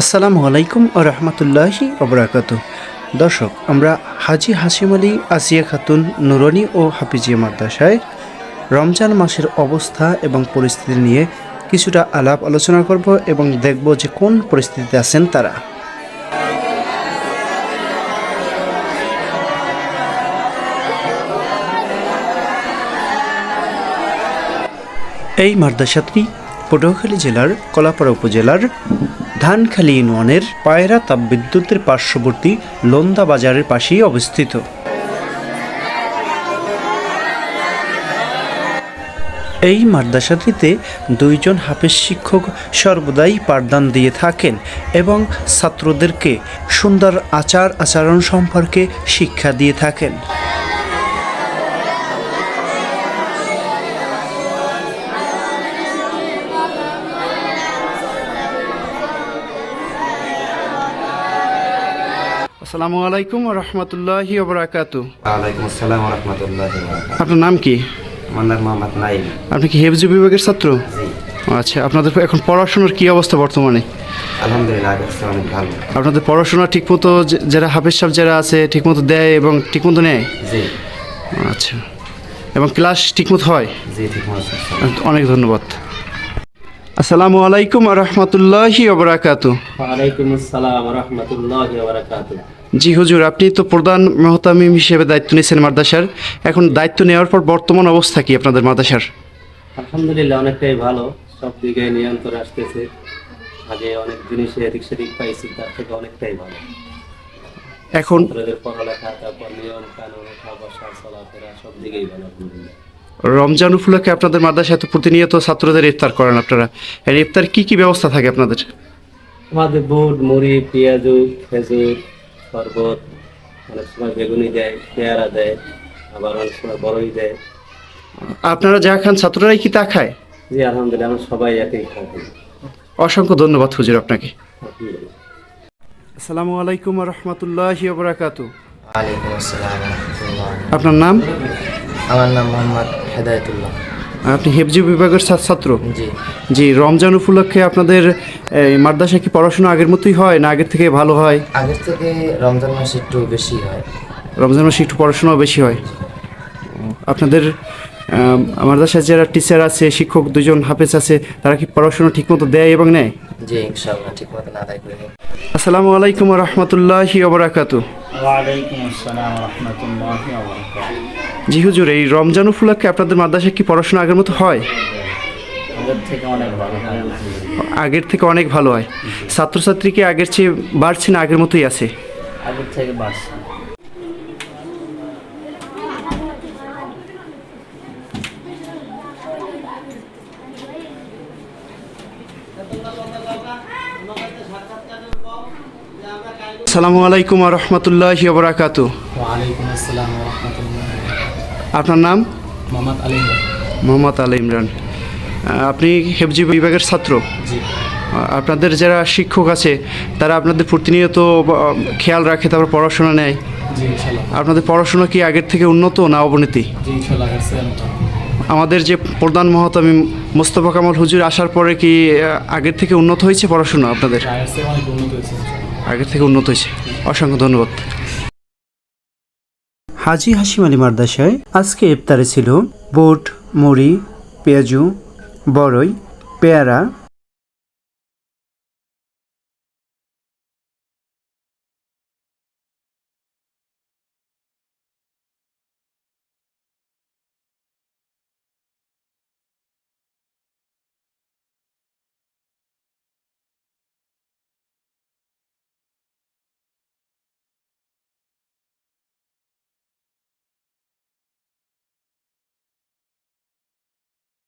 আসসালামু আলাইকুম ও রহমতুল্লাহি অবরাকাত দর্শক, আমরা হাজি হাসিম আলী আসিয়া খাতুন, নুরনি ও হাফিজিয়া মাদ্রাসায় রমজান মাসের অবস্থা এবং পরিস্থিতি নিয়ে কিছুটা আলাপ আলোচনা করব এবং দেখব যে কোন পরিস্থিতিতে আছেন তারা। এই মাদ্রাসাটি পটুয়াখালী জেলার, কলাপাড়া উপজেলার ধানখালী ইউনিয়নের পায়রা তাপবিদ্যুতের পার্শ্ববর্তী লোন্দা বাজারের পাশেই অবস্থিত। এই মাদ্রাসাটিতে দুইজন হাফেজ শিক্ষক সর্বদাই পাঠদান দিয়ে থাকেন এবং ছাত্রদেরকে সুন্দর আচার আচরণ সম্পর্কে শিক্ষা দিয়ে থাকেন। আসসালামু আলাইকুম রহমতুল্লাহি ওবরাকাতু ওয়ালাইকুম আসসালাম রহমতুল্লাহ আপনার নাম কি? আমার নাম মোহাম্মদ নাইম। আপনি কি হেফজি বিভাগের ছাত্র? আচ্ছা আপনাদের এখন পড়াশোনার কি অবস্থা বর্তমানে? আলহামদুলিল্লাহ অনেক ভালো। আপনাদের পড়াশোনা ঠিকমতো যারা হাফেজ সাহেব যারা আছে ঠিকমতো দেয় এবং ঠিকমতো নেয়? জি। আচ্ছা। এবং ক্লাস ঠিকমতো হয়? জি ঠিক মতো অনেক ধন্যবাদ। আসসালামু আলাইকুম রহমতুল্লাহি ওবরাকাতু ওয়ালাইকুম আসসালাম রহমতুল্লাহ বারাকাত। জি হুজুর আপনি তো প্রধান মেহতামিম হিসেবে দায়িত্ব নিয়েছেন মাদ্রাসার। এখন দায়িত্ব নেওয়ার পর বর্তমান অবস্থা কি আপনাদের মাদ্রাসার? আলহামদুলিল্লাহ অনেকটাই ভালো। সব দিকে নিয়ন্ত্রণ আসতেছে। আগে অনেক জিনিস এদিক সেদিক পাইছি তার থেকে অনেকটাই ভালো। এখন পড়ালেখা তারপর নিয়ম কানুন বসা চলাফেরা সব দিকেই ভালো রমজান উপলক্ষে আপনাদের মাদ্রাসায় তো প্রতিনিয়ত ছাত্রদের ইফতার করেন আপনারা। এর ইফতার কি কি ব্যবস্থা থাকে আপনাদের? আমাদের বুট মুড়ি পেঁয়াজু খেজুর শরবত অনেক সময় বেগুনি দেয় পেয়ারা দেয় আবার অনেক সময় বড়ই দেয়। আপনারা যা খান ছাত্ররাই কি তা খায়? জি আলহামদুলিল্লাহ আমরা সবাই একই খাই। অসংখ্য ধন্যবাদ হুজুর আপনাকে। আসসালামু আলাইকুম রহমতুল্লাহি আসসালাম আপনার নাম? আমার নাম মোহাম্মদ হেদায়তুল্লাহ। আপনি হেফজি বিভাগের ছাত্র জি। জি রমজান উপলক্ষে আপনাদের মাদ্রাসা কি পড়াশোনা আগের মতোই হয় না আগের থেকে ভালো হয়? আগের থেকে রমজান মাসে একটু বেশি হয়। রমজান মাসে একটু পড়াশোনাও বেশি হয়। আপনাদের আম, মাদ্রাসায় যারা টিচার আছে শিক্ষক দুজন হাফেজ আছে তারা কি পড়াশোনা ঠিকমতো দেয় এবং নেয়? জি ইনশাআল্লাহ। আসসালামু আলাইকুম রহমতুল্লাহি ওবরাকাতু ওয়ালাইকুম আসসালাম রহমতুল্লাহ বরকাত জি হুজুর এই রমজান উপলক্ষে আপনাদের মাদ্রাসায় কি পড়াশোনা আগের মতো হয়? আগের থেকে অনেক ভালো হয় ছাত্রছাত্রী কি আগের চেয়ে বাড়ছে না আগের মতোই আছে? আগের থেকে বাড়ছে। আসসালামু আলাইকুম রহমতুল্লাহি ওবরাকাতু ওয়ালাইকুম আসসালাম রহমতুল্লাহ। আপনার নাম? মোহাম্মদ আলী মোহাম্মদ আল ইমরান। আপনি হেফজি বিভাগের ছাত্র? আপনাদের যারা শিক্ষক আছে তারা আপনাদের প্রতিনিয়ত খেয়াল রাখে তারপর পড়াশোনা নেয়? আপনাদের পড়াশোনা কি আগের থেকে উন্নত না অবনতি। আমাদের যে প্রধান মহতামি মোস্তফা কামাল হুজুর আসার পরে কি আগের থেকে উন্নত হয়েছে পড়াশোনা আপনাদের? ইনশাল্লাহ। আগের থেকে উন্নত হয়েছে। অসংখ্য ধন্যবাদ। হাজি হাসিম আলী মাদ্রাসায় আজকে ইফতারে ছিল বুট মুড়ি পেঁয়াজু বড়ই পেয়ারা